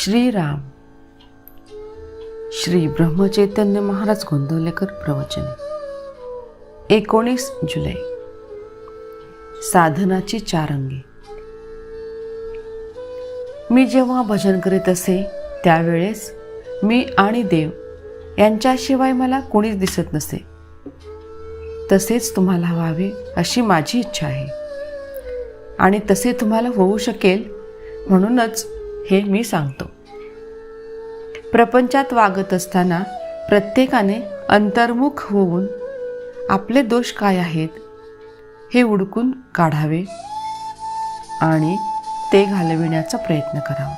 श्रीराम. श्री ब्रह्मचैतन्य महाराज गोंदवलेकर प्रवचने. एकोणीस जुलै. साधनाची चार अंगे मी जेव्हा भजन करीत असे त्यावेळेस मी आणि देव यांच्याशिवाय मला कोणीच दिसत नसे. तसेच तुम्हाला व्हावे अशी माझी इच्छा आहे. आणि तसे तुम्हाला होऊ शकेल म्हणूनच हे मी सांगतो. प्रपंचात वागत असताना प्रत्येकाने अंतर्मुख होऊन आपले दोष काय आहेत हे उडकून काढावे आणि ते घालविण्याचा प्रयत्न करावा.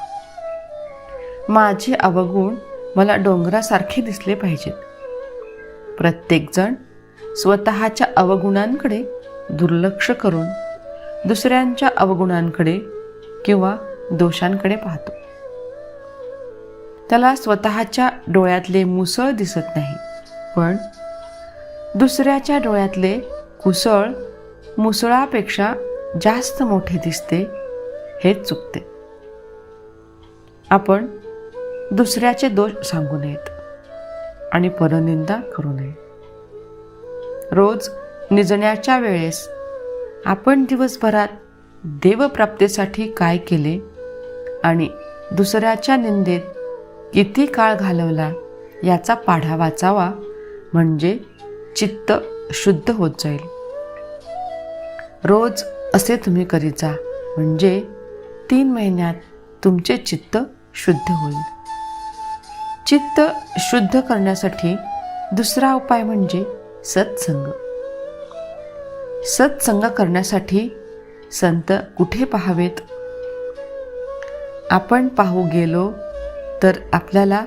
माझे अवगुण मला डोंगरासारखे दिसले पाहिजेत. प्रत्येकजण स्वतःच्या अवगुणांकडे दुर्लक्ष करून दुसऱ्यांच्या अवगुणांकडे किंवा दोषांकडे पाहतो. त्याला स्वतःच्या डोळ्यातले मुसळ दिसत नाही पण दुसऱ्याच्या डोळ्यातले कुसळ मुसळापेक्षा जास्त मोठे दिसते हेच चुकते. आपण दुसऱ्याचे दोष सांगू नयेत आणि परनिंदा करू नये. रोज निजण्याच्या वेळेस आपण दिवसभरात देवप्राप्तीसाठी काय केले आणि दुसऱ्याच्या निंदेत किती काळ घालवला याचा पाढा वाचावा म्हणजे चित्त शुद्ध होत जाईल. रोज असे तुम्ही करीत जा म्हणजे तीन महिन्यात तुमचे चित्त शुद्ध होईल. चित्त शुद्ध करण्यासाठी दुसरा उपाय म्हणजे सत्संग. सत्संग करण्यासाठी संत कुठे पाहावेत? आपण पाहू गेलो तर आपल्याला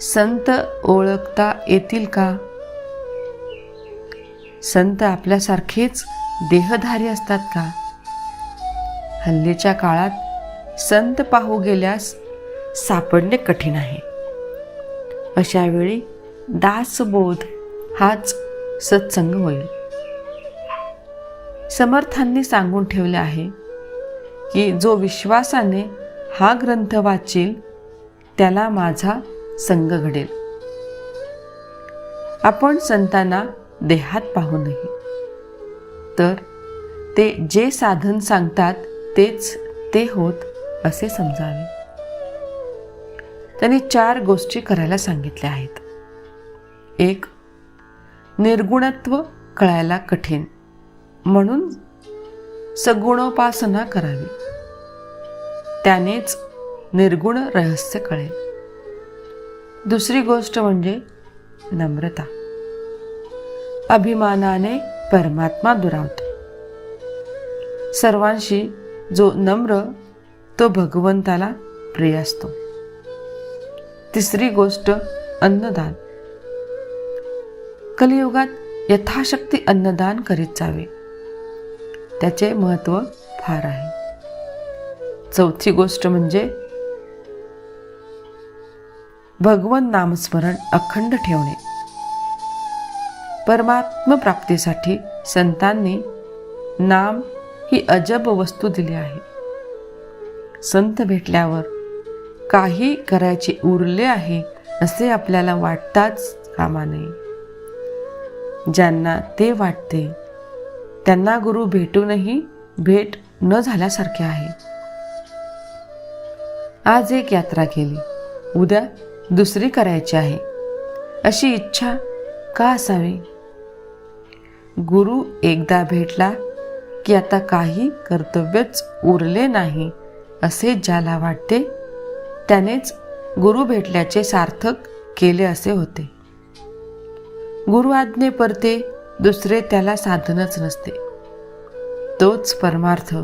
संत ओळखता येतील का? संत आपल्यासारखेच देहधारी असतात का? हल्लीच्या काळात संत पाहू गेल्यास सापडणे कठीण आहे. अशावेळी दासबोध हाच सत्संग होईल. समर्थांनी सांगून ठेवले आहे की जो विश्वासाने हा ग्रंथ वाचेल त्याला माझा संग घडेल. आपण संतांना देहात पाहू नये तर ते जे साधन सांगतात तेच ते होत असे समजावे. त्यांनी चार गोष्टी करायला सांगितल्या आहेत. एक निर्गुणत्व कळायला कठीण. म्हणून सगुणोपासना करावी. त्यानेच निर्गुण रहस्य कळेल. दुसरी गोष्ट म्हणजे नम्रता. अभिमानाने परमात्मा दुरावतो. सर्वांशी जो नम्र तो भगवंताला प्रिय असतो. तिसरी गोष्ट अन्नदान. कलियुगात यथाशक्ती अन्नदान करीत जावे. त्याचे महत्त्व फार आहे. चौथी गोष्ट म्हणजे भगवन नामस्मरण अखंड ठेवणे. परमात्म प्राप्तीसाठी संतांनी नाम ही अजब वस्तू दिली आहे. संत भेटल्यावर काही करायचे उरले आहे असे आपल्याला वाटताच कामा नये. ज्यांना ते वाटते त्यांना गुरु भेटूनही भेट न झाल्यासारखे आहे. आज एक यात्रा केली. उद्या दुसरी करायची आहे. अशी इच्छा का असावी? गुरु एकदा भेटला की आता काही कर्तव्यच उरले नाही असे ज्याला वाटते त्यानेच गुरु भेटल्याचे सार्थक केले असे होते. गुरु आज्ञे परते दुसरे त्याला साधनच नसते. तोच परमार्थ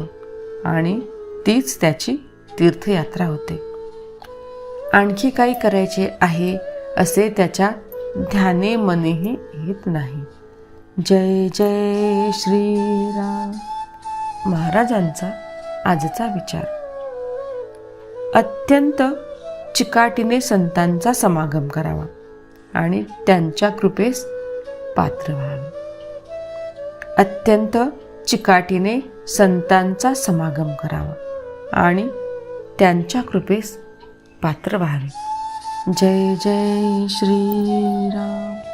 आणि तीच त्याची तीर्थयात्रा होते. आणखी काही करायचे आहे असे त्याच्या ध्याने मनेही येत नाही. जय जय श्रीराम. महाराजांचा आजचा विचार. अत्यंत चिकाटीने संतांचा समागम करावा आणि त्यांच्या कृपेस पात्र व्हावे. अत्यंत चिकाटीने संतांचा समागम करावा आणि त्यांच्या कृपेस पात्र व्हावे. जय जय श्रीराम.